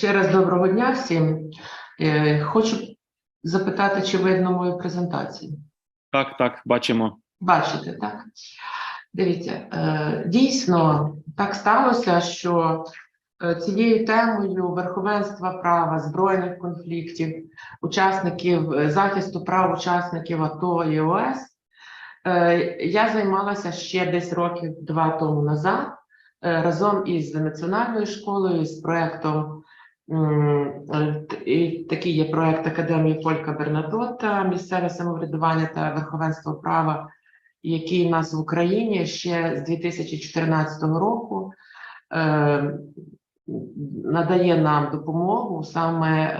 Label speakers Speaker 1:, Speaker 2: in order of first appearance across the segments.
Speaker 1: Ще раз доброго дня всім. Е, Хочу запитати, чи видно мою презентацію.
Speaker 2: Так, так, бачимо.
Speaker 1: Бачите, так? Дивіться, е, дійсно так сталося, що е, цією темою верховенства права, збройних конфліктів, учасників захисту прав учасників АТО і ОС я займалася ще десь років два тому назад разом із національною школою, з проектом. Е, Такий є проект Академії Фолька Бернадотта, місцеве самоврядування та верховенство права який у нас в Україні ще з 2014 року е, надає нам допомогу саме е,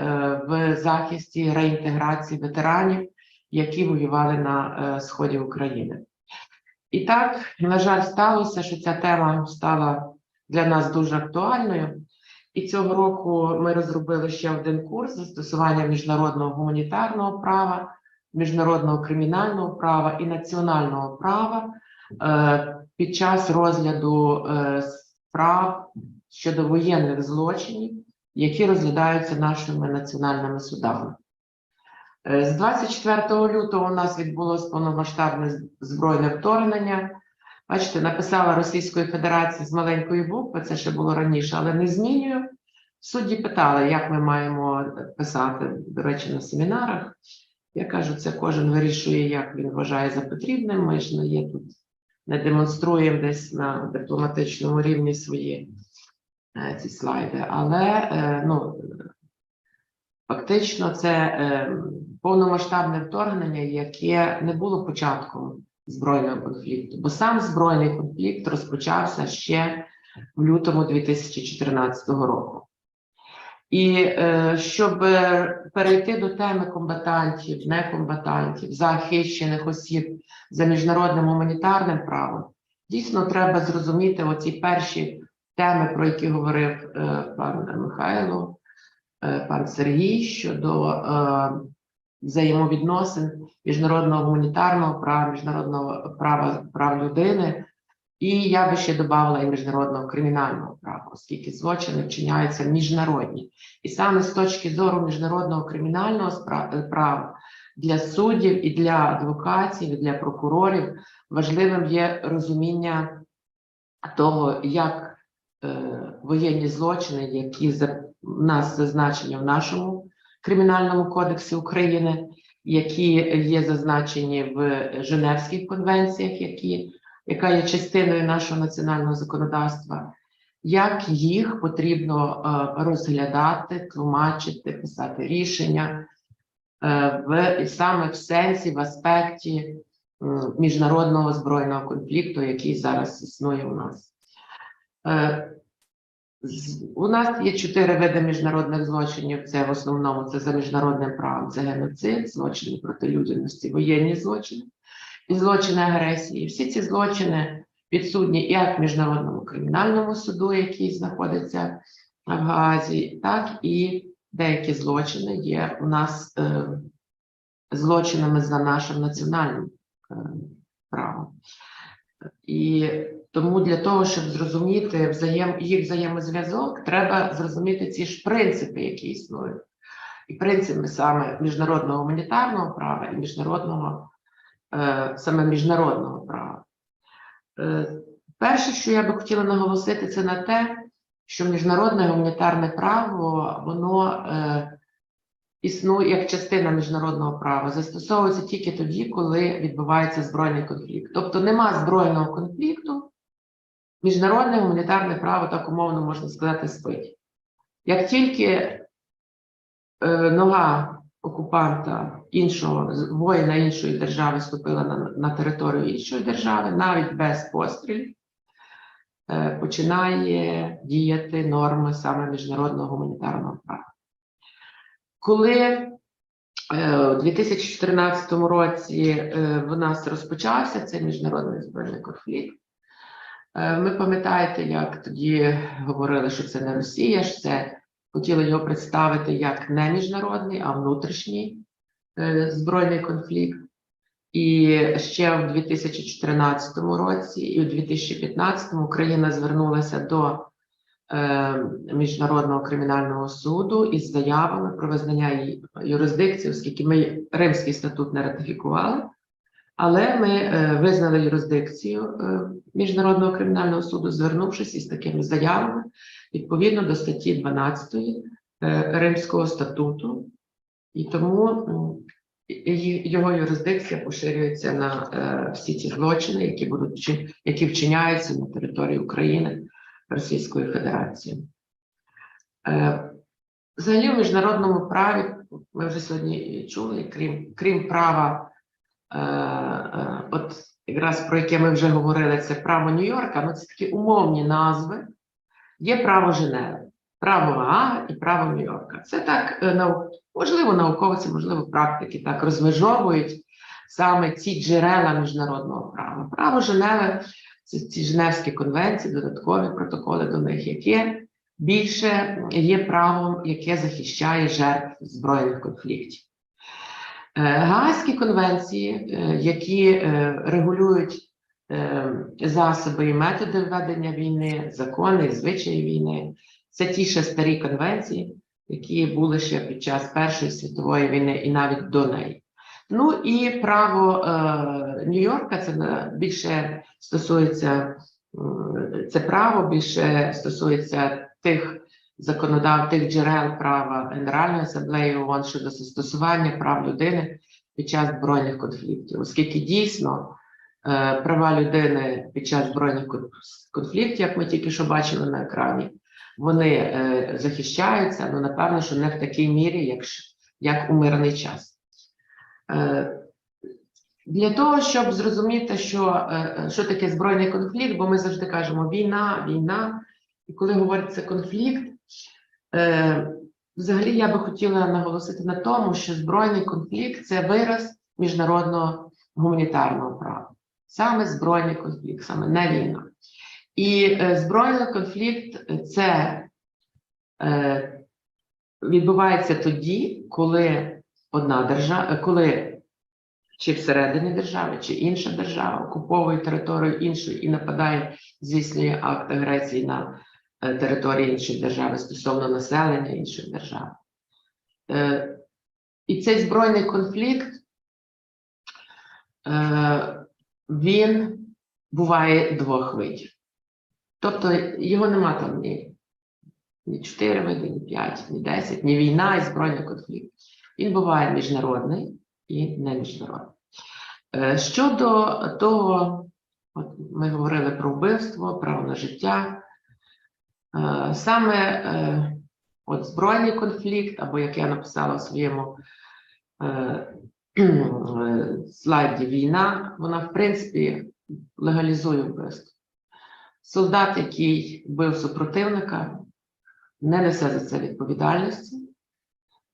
Speaker 1: в захисті реінтеграції ветеранів, які воювали на сході України. І так, на жаль, сталося, що ця тема стала для нас дуже актуальною. І цього року ми розробили ще один курс застосування міжнародного гуманітарного права міжнародного кримінального права і національного права е, під час розгляду е, справ щодо воєнних злочинів, які розглядаються нашими національними судами. Е, З 24 лютого у нас відбулось повномасштабне збройне вторгнення. Бачите, написала Російської Федерації з маленької букви, це ще було раніше, але не змінюю. Судді питали, як ми маємо писати, до речі, на семінарах. Я кажу, це кожен вирішує, як він вважає за потрібним. Ми ж не є тут, не демонструємо десь на дипломатичному рівні свої е, ці слайди. Але е, ну, фактично це е, повномасштабне вторгнення, яке не було початком збройного конфлікту, бо сам збройний конфлікт розпочався ще в лютому 2014 року. І е, щоб перейти до теми комбатантів, некомбатантів, захищених осіб за міжнародним гуманітарним правом, дійсно треба зрозуміти оці перші теми, про які говорив е, пан Михайло, е, пан Сергій щодо е, взаємовідносин міжнародного гуманітарного права, міжнародного права прав людини. І я би ще додала і міжнародного кримінального права, оскільки злочини вчиняються міжнародні. І саме з точки зору міжнародного кримінального е, права для суддів і для адвокатів, і для прокурорів важливим є розуміння того, як е, воєнні злочини, які за нас зазначені в нашому кримінальному кодексі України, які є зазначені в Женевських конвенціях, які яка є частиною нашого національного законодавства, як їх потрібно е, розглядати, тлумачити, писати рішення е, в саме в сенсі, в аспекті міжнародного збройного конфлікту, який зараз існує у нас. У нас є чотири види міжнародних злочинів. Це в основному це за міжнародним правом, це геноцид, злочини проти людяності, воєнні злочини і злочини агресії. Всі ці злочини підсудні як міжнародному кримінальному суду, який знаходиться в Гаазі, так і деякі злочини є у нас е, злочинами за нашим національним е, правом. І тому для того, щоб зрозуміти взаєм, їх взаємозв'язок, треба зрозуміти ці ж принципи, які існують. І принципи саме міжнародного гуманітарного права і міжнародного е, саме міжнародного права. Е, Перше, що я би хотіла наголосити, це на те, що міжнародне гуманітарне право воно е, існує як частина міжнародного права, застосовується тільки тоді, коли відбувається збройний конфлікт. Тобто нема збройного конфлікту, міжнародне гуманітарне право, так умовно можна сказати, спить. Як тільки е, нога окупанта іншого воїна іншої держави ступила на, на територію іншої держави, навіть без пострілів, е, починає діяти норми саме міжнародного гуманітарного права. Коли е, у 2014 році е, в нас розпочався цей міжнародний збройний конфлікт, е, ми пам'ятаєте, як тоді говорили, що це не Росія, що це хотіли його представити як не міжнародний, а внутрішній е, збройний конфлікт. І ще в 2014 році і у 2015 Україна звернулася до е, Міжнародного кримінального суду із заявами про визнання її юрисдикції, оскільки ми Римський статут не ратифікували, але ми е, визнали юрисдикцію е, Міжнародного кримінального суду, звернувшись із такими заявами відповідно до статті 12 е, Римського статуту, і тому його юрисдикція поширюється на всі ті злочини, які будуть які вчиняються на території України Російської Федерації. Взагалі, в міжнародному праві ми вже сьогодні чули, крім, крім права, от якраз про яке ми вже говорили, це право Нью-Йорка, ну це такі умовні назви. Є право Женеви, право Гаага і право Нью-Йорка. Це так е, можливо, науковці, можливо, практики так розмежовують саме ці джерела міжнародного права. Право Женеви це ці Женевські конвенції, додаткові протоколи до них, яке більше є правом, яке захищає жертв збройних конфліктів. Е, Гаазькі конвенції, е, які е, регулюють засоби і методи ведення війни, закони звичаї війни, це ті ще старі конвенції, які були ще під час Першої світової війни і навіть до неї. Ну і право Нью-Йорка це більше стосується це право більше стосується тих законодав, тих джерел права Генеральної асамблеї ООН щодо застосування прав людини під час збройних конфліктів, оскільки дійсно е, права людини під час збройних конфліктів, як ми тільки що бачили на екрані, вони е, захищаються, ну напевно, що не в такій мірі, як, як у мирний час. Е, Для того, щоб зрозуміти, що, е, що таке збройний конфлікт, бо ми завжди кажемо війна, війна, і коли говориться конфлікт, взагалі я би хотіла наголосити на тому, що збройний конфлікт це вираз міжнародного гуманітарного права, саме збройний конфлікт, саме не війна. І е, збройний конфлікт це е, відбувається тоді, коли одна держава, коли чи всередині держави, чи інша держава окуповує територію іншої і нападає, здійснює акт агресії на е, території іншої держави стосовно населення іншої держави. Е, І цей збройний конфлікт е, він буває двох видів. Тобто його нема там ні, ні 4 види, ні 5, ні 10, ні війна і збройний конфлікт. Він буває міжнародний і не міжнародний. Е, Щодо того, от ми говорили про вбивство, право на життя. Е, Саме е, от збройний конфлікт, або як я написала в своєму е, слайді війна, вона в принципі легалізує вбивство. Солдат, який вбив супротивника, не несе за це відповідальності,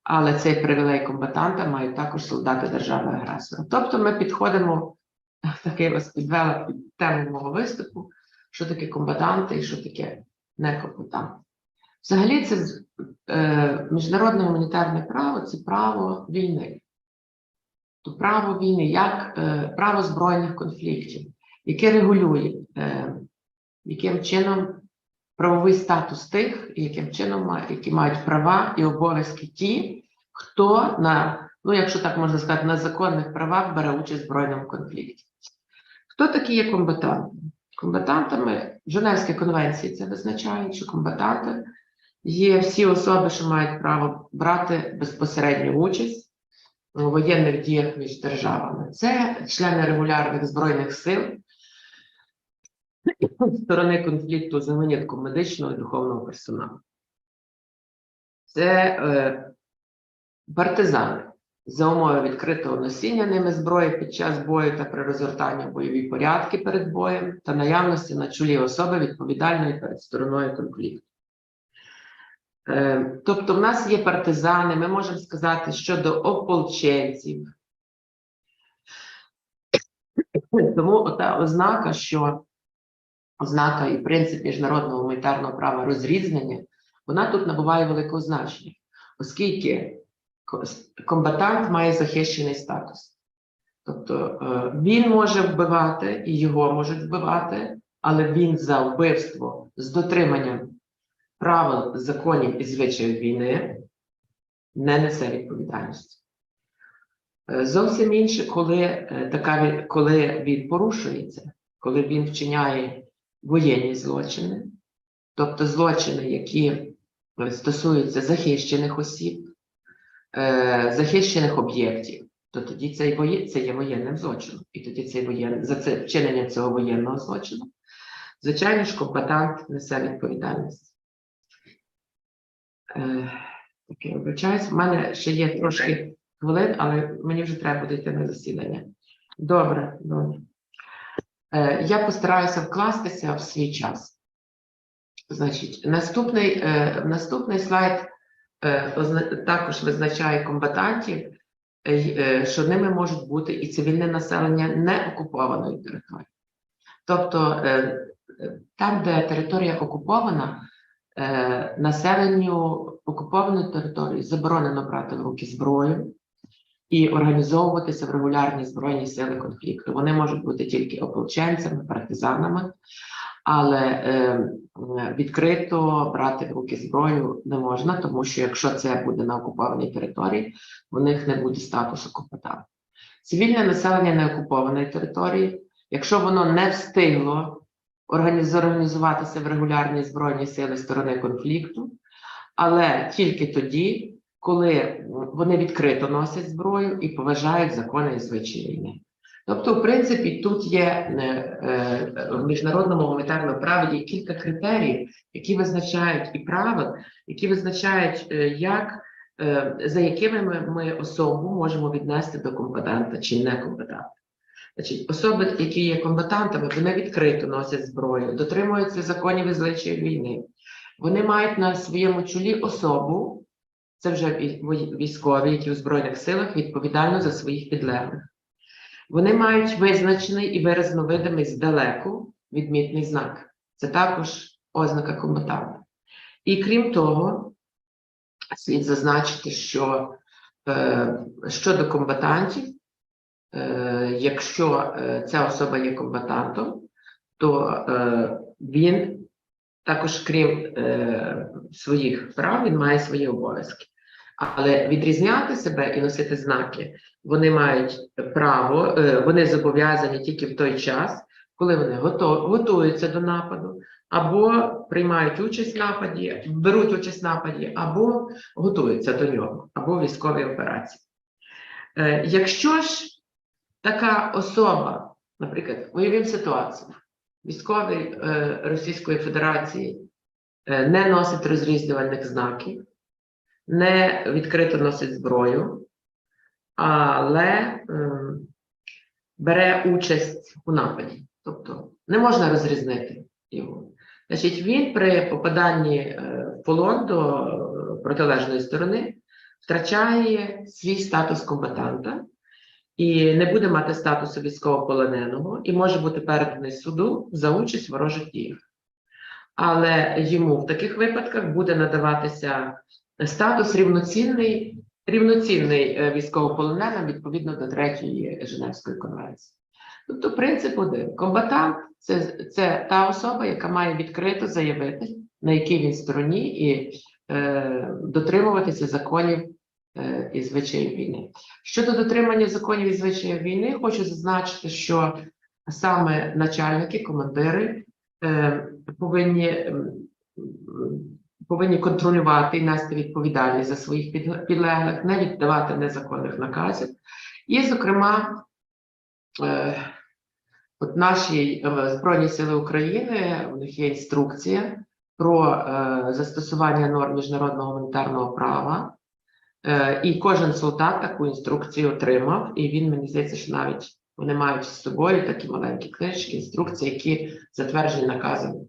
Speaker 1: але цей привілей комбатанта мають також солдати держави-агресора. Тобто ми підходимо, так я вас підвела під тему мого виступу, що таке комбатанти і що таке некомбатанти. Взагалі, це е, міжнародне гуманітарне право це право війни. То право війни, як е, право збройних конфліктів, яке регулює, е, яким чином правовий статус тих, яким чином які мають права і обов'язки ті, хто на, ну якщо так можна сказати, на законних правах бере участь в збройному конфлікті. Хто такі є комбатанти? Комбатантами Женевські конвенції це визначають, що комбатанти є всі особи, що мають право брати безпосередню участь у воєнних діях між державами. Це члени регулярних збройних сил, сторони конфлікту за винятком медичного і духовного персоналу. Це е, партизани за умови відкритого носіння ними зброї під час бою та при розгортанні бойові порядки перед боєм та наявності на чолі особи відповідальної перед стороною конфлікту. Е, тобто, в нас є партизани, ми можемо сказати щодо ополченців. Тому ота ознака, що ознака і принцип міжнародного гуманітарного права розрізнення, вона тут набуває великого значення, оскільки комбатант має захищений статус. Тобто е, він може вбивати і його можуть вбивати, але він за вбивство з дотриманням правил, законів і звичаїв війни, не несе відповідальності. Е, Зовсім інше, коли, е, така, коли він порушується, коли він вчиняє воєнні злочини, тобто злочини, які стосуються захищених осіб, е, захищених об'єктів, то тоді це, воє- це є воєнним злочином. І тоді цей воєн... за це вчинення цього воєнного злочину, звичайно ж, компетант несе відповідальність. Е, таке вибачаюсь. У мене ще є трошки хвилин, але мені вже треба буде йти на засідання. Добре, добре. Е, я постараюся вкластися в свій час. Значить, наступний, е, наступний слайд також визначає комбатантів, е, е, що ними можуть бути і цивільне населення не окупованої території. Тобто, е, е, там, де територія окупована, е, населенню окупованої території заборонено брати в руки зброю і організовуватися в регулярні збройні сили конфлікту. Вони можуть бути тільки ополченцями, партизанами, але е, відкрито брати в руки зброю не можна, тому що якщо це буде на окупованій території, у них не буде статусу компетента. Цивільне населення неокупованої території, якщо воно не встигло органі- зорганізуватися в регулярні збройні сили сторони конфлікту, але тільки тоді, коли вони відкрито носять зброю і поважають закони і звичаї. Тобто, в принципі, тут є е, е, в міжнародному гуманітарному праві є кілька критеріїв, які визначають і правил, які визначають, е, як за якими ми, ми особу можемо віднести до компетента чи некомпетента. Значить, особи, які є комбатантами, вони відкрито носять зброю, дотримуються законів і звичаїв війни. Вони мають на своєму чолі особу, це вже військові, які у Збройних силах відповідально за своїх підлеглих. Вони мають визначений і виразно видимий здалеку відмітний знак. Це також ознака комбатанта. І крім того, слід зазначити, що е, щодо комбатантів, е, якщо е, ця особа є комбатантом, то е, він також, крім е, своїх прав, він має свої обов'язки. Але відрізняти себе і носити знаки вони мають право, е, вони зобов'язані тільки в той час, коли вони готуються до нападу, або приймають участь в нападі, беруть участь в нападі, або готуються до нього, або в військовій операції. Е, Якщо ж така особа, наприклад, уявимо ситуацію, військовий е, Російської Федерації не носить розрізнювальних знаків, не відкрито носить зброю, але ем, бере участь у нападі. Тобто не можна розрізнити його. Значить, він при попаданні е, в полон до е, протилежної сторони втрачає свій статус комбатанта і не буде мати статусу військовополоненого і може бути переданий суду за участь в ворожих діях. Але йому в таких випадках буде надаватися статус рівноцінний, рівноцінний е, військовополоненим відповідно до третьої Женевської конвенції. Тобто, принцип один: комбатант це, це та особа, яка має відкрито заявити, на якій він стороні, і е, дотримуватися законів е, і звичаїв війни. Щодо дотримання законів і звичаїв війни, хочу зазначити, що саме начальники, командири е, повинні, повинні контролювати і нести відповідальність за своїх підлеглих, не віддавати незаконних наказів. І, зокрема, е, от наші е, Збройні Сили України, у них є інструкція про е, застосування норм міжнародного гуманітарного права. І кожен солдат таку інструкцію отримав, і він мені здається, що навіть вони мають з собою такі маленькі книжки, інструкції, які затверджені наказом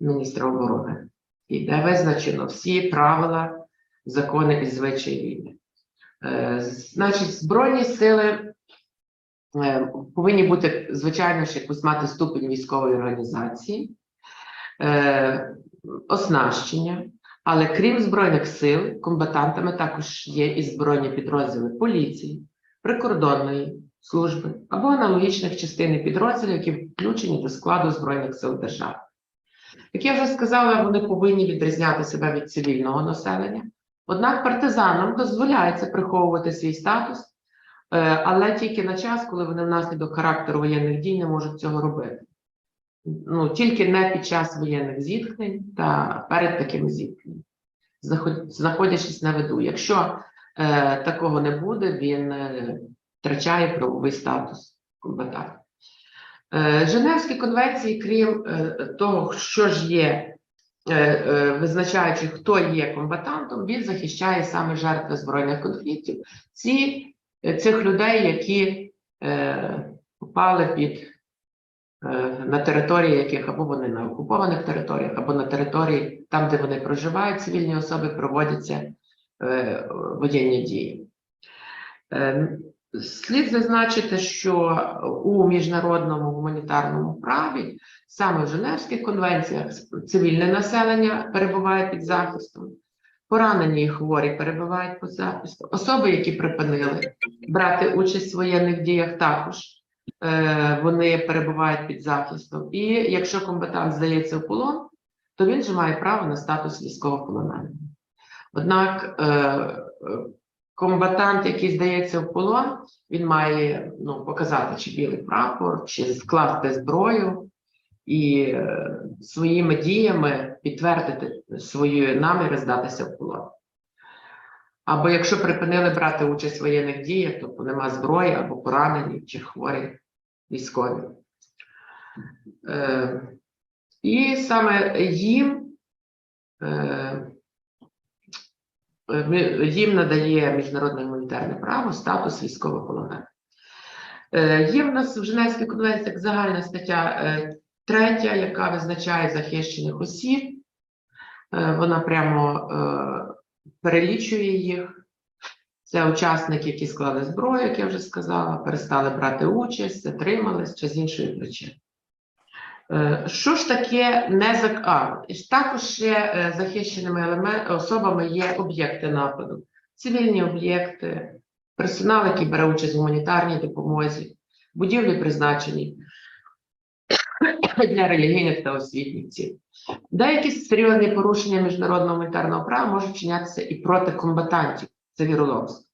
Speaker 1: міністра оборони, і де визначено всі правила, закони і звичаї війни. Е, Значить, збройні сили е, повинні бути, звичайно, ж якось мати ступень військової організації, е, оснащення. Але крім збройних сил, комбатантами також є і збройні підрозділи поліції, прикордонної служби або аналогічних частин підрозділів, які включені до складу збройних сил держави. Як я вже сказала, вони повинні відрізняти себе від цивільного населення. Однак партизанам дозволяється приховувати свій статус, е, але тільки на час, коли вони внаслідок характеру воєнних дій не можуть цього робити. Ну, тільки не під час воєнних зіткнень та перед такими зіткненнями, знаход- знаходячись на виду. Якщо е, такого не буде, він е, втрачає правовий статус комбатанта. Е, Женевські конвенції, крім е, того, що ж є, е, визначаючи, хто є комбатантом, він захищає саме жертви збройних конфліктів, ці, цих людей, які попали під на території, яких або вони на окупованих територіях, або на території, там, де вони проживають, цивільні особи проводяться воєнні дії. Е, Слід зазначити, що у міжнародному гуманітарному праві, саме в Женевських конвенціях, цивільне населення перебуває під захистом, поранені і хворі перебувають під захистом, особи, які припинили брати участь в воєнних діях, також е, вони перебувають під захистом. І якщо комбатант здається в полон, то він же має право на статус військовополоненого. Однак е, е, комбатант, який здається в полон, він має ну, показати чи білий прапор, чи скласти зброю і е, своїми діями підтвердити свої наміри здатися в полон. Або якщо припинили брати участь в воєнних діях, тобто нема зброї або поранені чи хворі військові. Е, і саме їм е, їм надає міжнародне гуманітарне право статус військовополонених. Е, Є в нас в Женевській конвенціях загальна стаття е, третя, яка визначає захищених осіб. Е, Вона прямо перелічує їх. Це учасники, які склали зброю, як я вже сказала, перестали брати участь, затримались чи з іншої причини. Е, Що ж таке незак... А, також ще е, захищеними особами є об'єкти нападу, цивільні об'єкти, персонал, який бере участь в гуманітарній допомозі, будівлі призначені для релігійних та освітніх цілей. Деякі серйозні порушення міжнародного гуманітарного права можуть чинятися і проти комбатантів, це віроломство.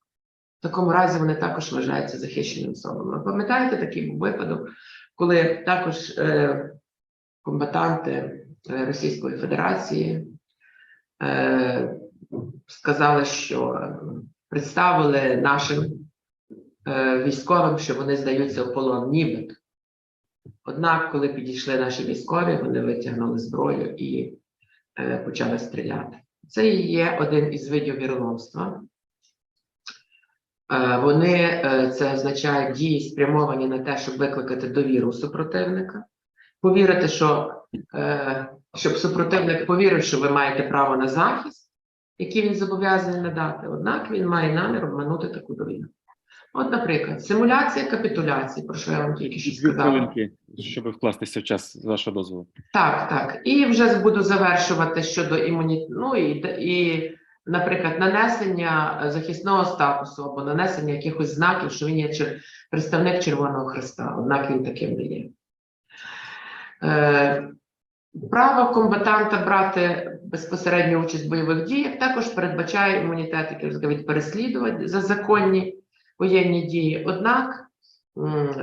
Speaker 1: В такому разі вони також вважаються захищеними особами. Ви пам'ятаєте такий випадок, коли також е, комбатанти е, Російської Федерації е, сказали, що е, представили нашим військовим, що вони здаються в полон нібито. Однак, коли підійшли наші військові, вони витягнули зброю і почали стріляти. Це є один із видів віроломства. Вони це означає дії спрямовані на те, щоб викликати довіру супротивника, повірити, що е, щоб супротивник повірив, що ви маєте право на захист, який він зобов'язаний надати. Однак він має намір обманути таку довіру. От, наприклад, симуляція капітуляції, про що я вам тільки що сказала.
Speaker 2: хвилинки, щоб вкластися в час з вашого дозволу.
Speaker 1: Так, так. І вже буду завершувати щодо імуні... ну, і, і, наприклад, нанесення захисного статусу або нанесення якихось знаків, що він є представник Червоного Христа, однак він таким не є. Е, право комбатанта брати безпосередню участь в бойових діях також передбачає імунітет, який вже від переслідувань за законні воєнні дії. Однак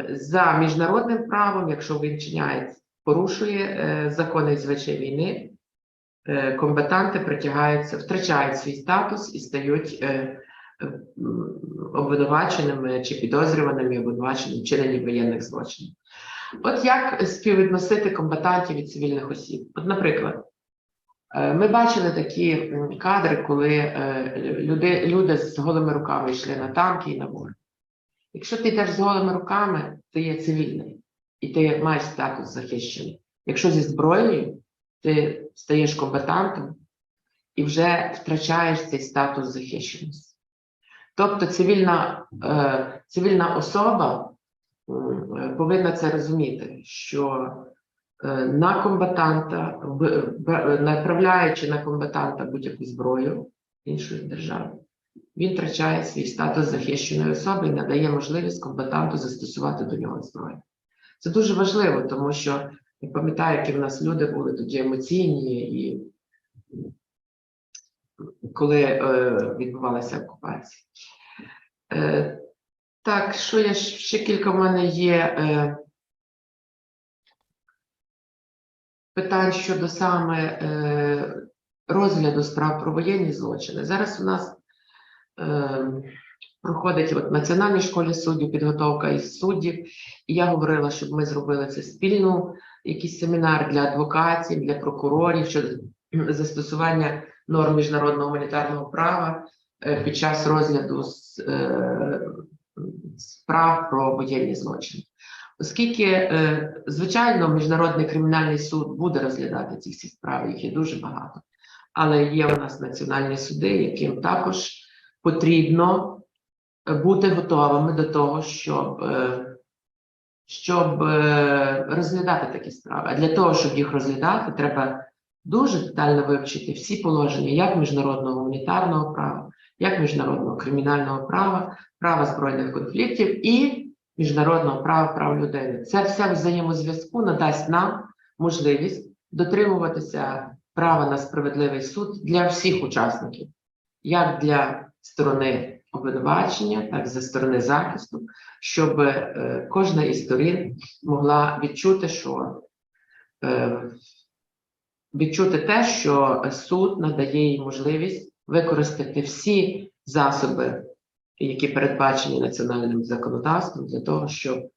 Speaker 1: за міжнародним правом, якщо він чиняє порушує е, закони і звичаї війни, е, комбатанти притягаються, втрачають свій статус і стають обвинуваченими чи підозрюваними обвинуваченими в чиненні воєнних злочинів. От як співвідносити комбатантів від цивільних осіб? От, наприклад, е, ми бачили такі кадри, коли е, люди, люди з голими руками йшли на танки і на море. Якщо ти йдеш з голими руками, ти є цивільний і ти маєш статус захищений. Якщо зі зброєю, ти стаєш комбатантом і вже втрачаєш цей статус захищеності. Тобто цивільна, е, цивільна особа повинна це розуміти, що е, на комбатанта, направляючи на комбатанта будь-яку зброю іншої держави, він втрачає свій статус захищеної особи і надає можливість комбатанту застосувати до нього зброю. Це дуже важливо, тому що Я пам'ятаю, які в нас люди були тоді емоційні, і коли е, відбувалася окупація. Е, так, що я ще кілька в мене є е, питань щодо саме е, розгляду справ про воєнні злочини. Зараз у нас е, проходить от в Національній школі суддів підготовка із суддів. І я говорила, щоб ми зробили це спільну, якийсь семінар для адвокатів, для прокурорів щодо застосування норм міжнародного гуманітарного права е, під час розгляду з, е, справ про воєнні злочини. Оскільки, е, звичайно, міжнародний кримінальний суд буде розглядати ці всі справи, їх є дуже багато. Але є у нас національні суди, яким також потрібно бути готовими до того, щоб, е, щоб е, розглядати такі справи. А для того, щоб їх розглядати, треба дуже детально вивчити всі положення як міжнародного гуманітарного права, як міжнародного кримінального права, права збройних конфліктів і міжнародного права прав людини. Це все взаємозв'язку надасть нам можливість дотримуватися права на справедливий суд для всіх учасників, як для сторони обвинувачення, так і за сторони захисту, щоб е, кожна із сторін могла відчути, що е, відчути те, що суд надає їй можливість використати всі засоби, які передбачені національним законодавством, для того, щоб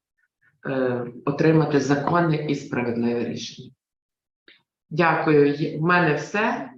Speaker 1: е, отримати законне і справедливе рішення. Дякую. В мене все.